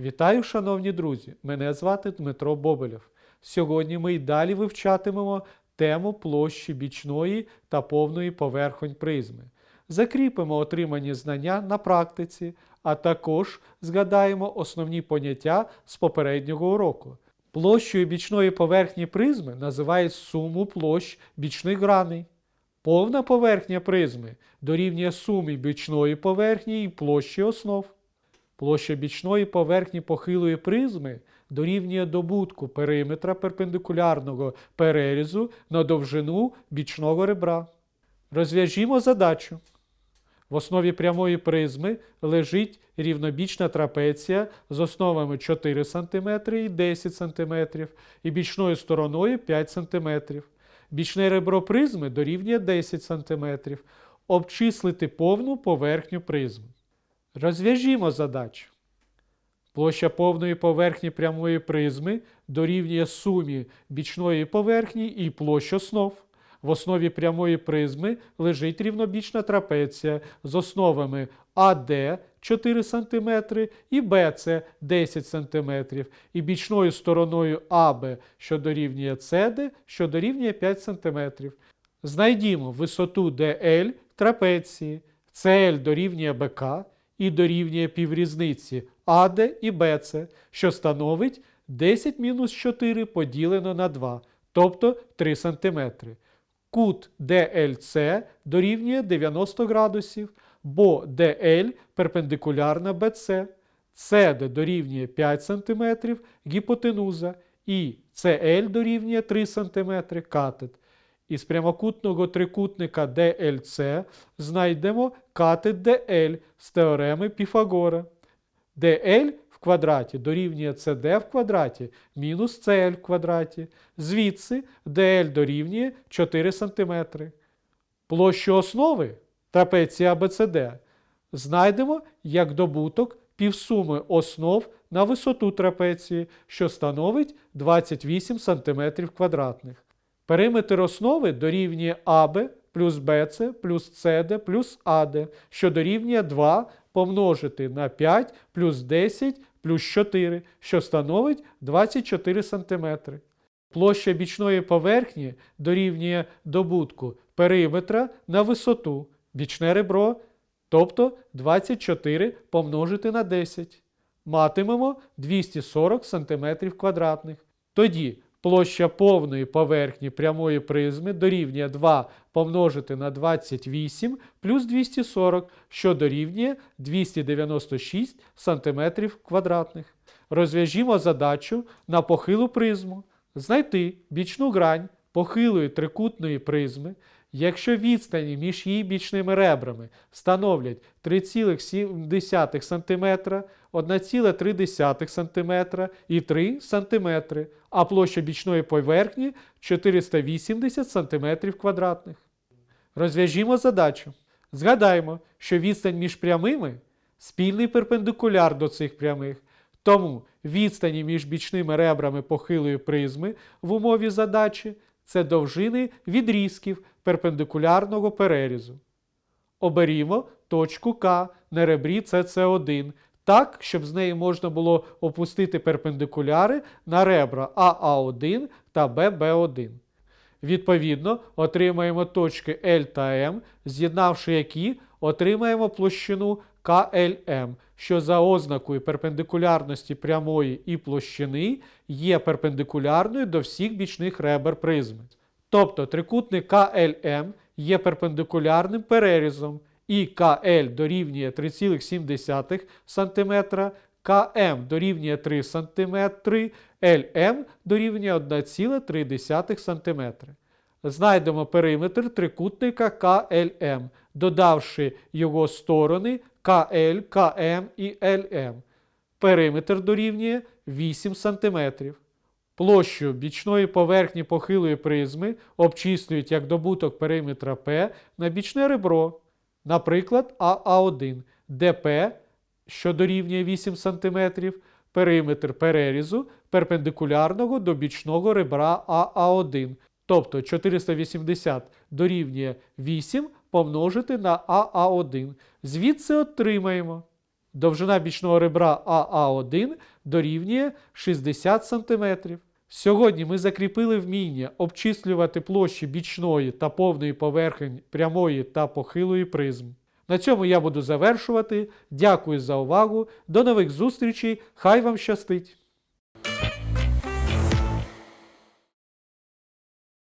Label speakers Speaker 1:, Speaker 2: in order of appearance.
Speaker 1: Вітаю, шановні друзі! Мене звати Дмитро Бобелєв. Сьогодні ми й далі вивчатимемо тему площі бічної та повної поверхонь призми. Закріпимо отримані знання на практиці, а також згадаємо основні поняття з попереднього уроку. Площею бічної поверхні призми називають суму площ бічних граней. Повна поверхня призми дорівнює сумі бічної поверхні і площі основ. Площа бічної поверхні похилої призми дорівнює добутку периметра перпендикулярного перерізу на довжину бічного ребра. Розв'яжімо задачу. В основі прямої призми лежить рівнобічна трапеція з основами 4 см і 10 см і бічною стороною 5 см. Бічне ребро призми дорівнює 10 см. Обчислити повну поверхню призми. Розв'яжімо задачу. Площа повної поверхні прямої призми дорівнює сумі бічної поверхні і площ основ. В основі прямої призми лежить рівнобічна трапеція з основами АД 4 см і БЦ 10 см, і бічною стороною АБ, що дорівнює СД, що дорівнює 5 см. Знайдімо висоту DL трапеції. CL дорівнює БК і дорівнює піврізниці АД і БЦ, що становить 10 мінус 4 поділено на 2, тобто 3 см. Кут DLC дорівнює 90 градусів, бо DL перпендикулярна BC, CD дорівнює 5 см гіпотенуза і CL дорівнює 3 см катет. Із прямокутного трикутника DLC знайдемо катет DL з теореми Піфагора. DL в квадраті дорівнює CD в квадраті мінус CL в квадраті. Звідси DL дорівнює 4 см. Площу основи трапеції ABCD знайдемо як добуток півсуми основ на висоту трапеції, що становить 28 см квадратних. Периметр основи дорівнює АБ плюс БЦ плюс СД плюс АД, що дорівнює 2 помножити на 5 плюс 10 плюс 4, що становить 24 см. Площа бічної поверхні дорівнює добутку периметра на висоту, бічне ребро, тобто 24 помножити на 10. Матимемо 240 см квадратних. Тоді площа повної поверхні прямої призми дорівнює 2 помножити на 28 плюс 240, що дорівнює 296 см квадратних. Розв'яжімо задачу на похилу призму. Знайти бічну грань похилої трикутної призми, якщо відстані між її бічними ребрами становлять 3,7 см, 1,3 см і 3 см, а площа бічної поверхні 480 см квадратних. Розв'яжімо задачу. Згадаємо, що відстань між прямими спільний перпендикуляр до цих прямих. Тому відстані між бічними ребрами похилої призми в умові задачі це довжини відрізків перпендикулярного перерізу. Оберімо точку К на ребрі СС1 так, щоб з неї можна було опустити перпендикуляри на ребра АА1 та ББ1. Відповідно, отримаємо точки L та M, з'єднавши які отримаємо площину КЛМ, що за ознакою перпендикулярності прямої і площини є перпендикулярною до всіх бічних ребер призми. Тобто трикутник КЛМ є перпендикулярним перерізом, і КЛ дорівнює 3,7 см, КМ дорівнює 3 см, ЛМ дорівнює 1,3 см. Знайдемо периметр трикутника КЛМ, додавши його сторони КЛ, КМ і ЛМ. Периметр дорівнює 8 см. Площу бічної поверхні похилої призми обчислюють як добуток периметра П на бічне ребро, наприклад, АА1, ДП, що дорівнює 8 см, периметр перерізу перпендикулярного до бічного ребра АА1, тобто 480 дорівнює 8 помножити на АА1. Звідси отримаємо Довжина бічного ребра АА1 дорівнює 60 см. Сьогодні ми закріпили вміння обчислювати площі бічної та повної поверхень прямої та похилої призм. На цьому я буду завершувати. Дякую за увагу. До нових зустрічей. Хай вам щастить!